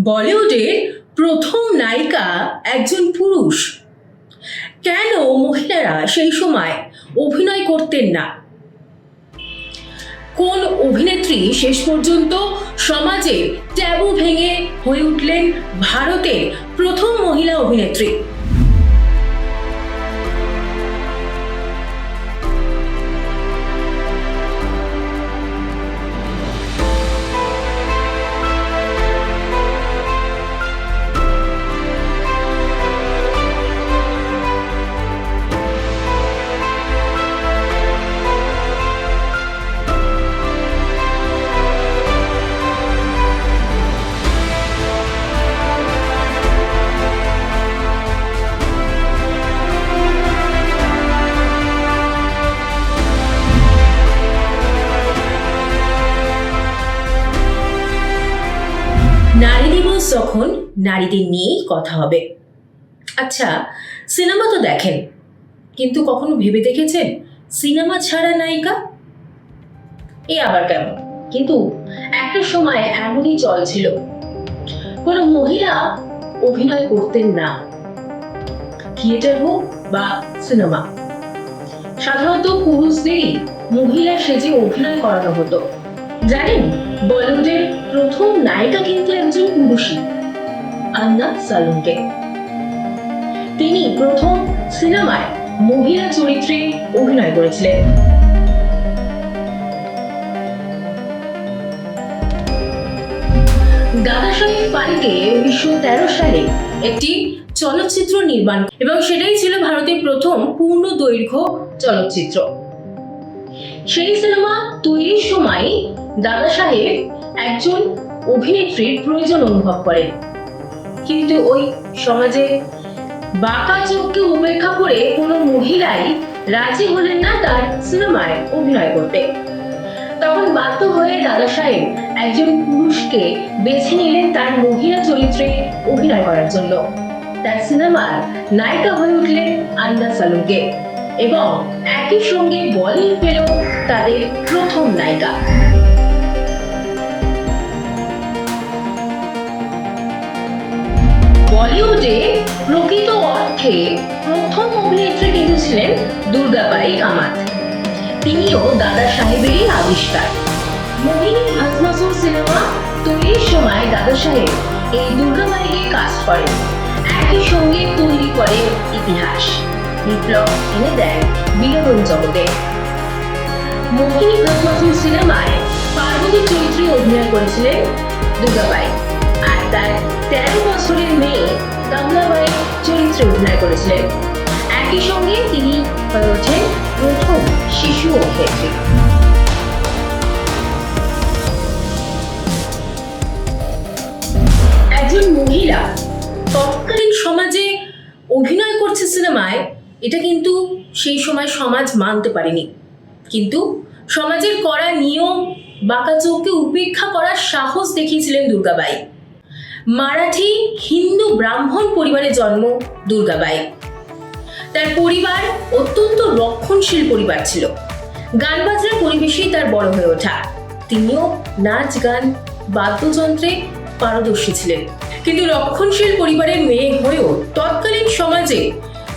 বলিউডের প্রথম নায়িকা একজন পুরুষ। কেন মহিলারা সেই সময় অভিনয় করতেন না? কোন অভিনেত্রী শেষ পর্যন্ত সমাজে ট্যাবু ভেঙে হয়ে উঠলেন ভারতের প্রথম মহিলা অভিনেত্রী? নারী দিবস যখন নারীদের নিয়েই কথা হবে। আচ্ছা সিনেমা তো দেখেন, কিন্তু কখনো ভেবে দেখেছেন সিনেমা ছাড়া নায়িকা? এ আবার কেমন? কিন্তু একটা সময় এমনই চল ছিল, কোনো মহিলা অভিনয় করতেন না, থিয়েটার হোক বা সিনেমা। সাধারণত পুরুষদেরই মহিলা সেজে অভিনয় করানো হতো। জানেন বলিউডের প্রথম নায়িকা কিন্তু একজন পুরুষই আন্না সালুনকে তিনি প্রথম সিনেমায় মহিলা চরিত্রে অভিনয় করেছিলেন। দাদা সাহেব ফালকে উনিশশো তেরো সালে একটি চলচ্চিত্র নির্মাণ এবং সেটাই ছিল ভারতের প্রথম পূর্ণ দৈর্ঘ্য চলচ্চিত্র। সেই সিনেমা তৈরির সময় দাদা সাহেব একজন অভিনেত্রীর প্রয়োজন অনুভব করেন। কিন্তু ওই সমাজে বাঁকা চোখকে উপেক্ষা করে কোনো মহিলাই রাজি হলেন না তার সিনেমায় অভিনয় করতে। তখন বাধ্য হয়ে দাদা সাহেব একজন পুরুষকে বেছে নিলেন তার মহিলা চরিত্রে অভিনয় করার জন্য। তার সিনেমার নায়িকা হয়ে উঠলেন আন্না সালুকে এবং একই সঙ্গে বলিউড পেল তাদের প্রথম নায়িকা। বলিউডে প্রকৃত অর্থে প্রথম অভিনেত্রী কিন্তু ছিলেন দুর্গাবাই কামাত। তিনিও দাদা সাহেবেরই আবিষ্কার। মোহিনী ভাসমাসুর সিনেমা তৈরির সময় দাদা সাহেব এই দুর্গাবাইকে কাজ করেন। একই সঙ্গে তৈরি করেন ইতিহাস। বিপ্লব এনে দেন বিনোদন জগতে মোহিনী ভাসমাসুর সিনেমায় পার্বতী চরিত্রে অভিনয় করেছিলেন দুর্গাবাই। আর তার তেরো বছরের মেয়ে কামলাবাই চরিত্রে অভিনয় করেছিলেন। একই সঙ্গে তিনি হয়ে ওঠেন প্রথম শিশু অভিনেত্রী। একজন মহিলা তৎকালীন সমাজে অভিনয় করছে সিনেমায় এটা কিন্তু সেই সময় সমাজ মানতে পারেনি। কিন্তু সমাজের করা নিয়ম বাঁকা চোখকে উপেক্ষা করার সাহস দেখিয়েছিলেন দুর্গাবাই। মারাঠি, হিন্দু, ব্রাহ্মণ পরিবারে জন্ম দুর্গাবাই। তার পরিবার অত্যন্ত রক্ষণশীল পরিবার ছিল। গান বাজনার পরিবেশেই তার বড় হয়ে ওঠা। তিনিও নাচ, গান, বাদ্যযন্ত্রে পারদর্শী ছিলেন। কিন্তু রক্ষণশীল পরিবারের মেয়ে হয়েও তৎকালীন সমাজে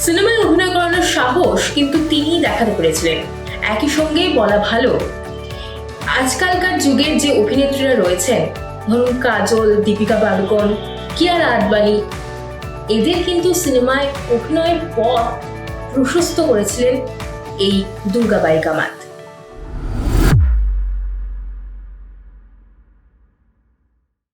সিনেমায় অভিনয় করানোর সাহস কিন্তু তিনিই দেখাতে পেরেছিলেন। একই সঙ্গে বলা ভালো, আজকালকার যুগের যে অভিনেত্রীরা রয়েছেন, ধরুন কাজল, দীপিকা পাড়ুকোন, কিয়ারা আদবানি, এদের কিন্তু সিনেমায় অভিনয়ের পর প্রশস্ত করেছিলেন এই দুর্গাবাই কামাল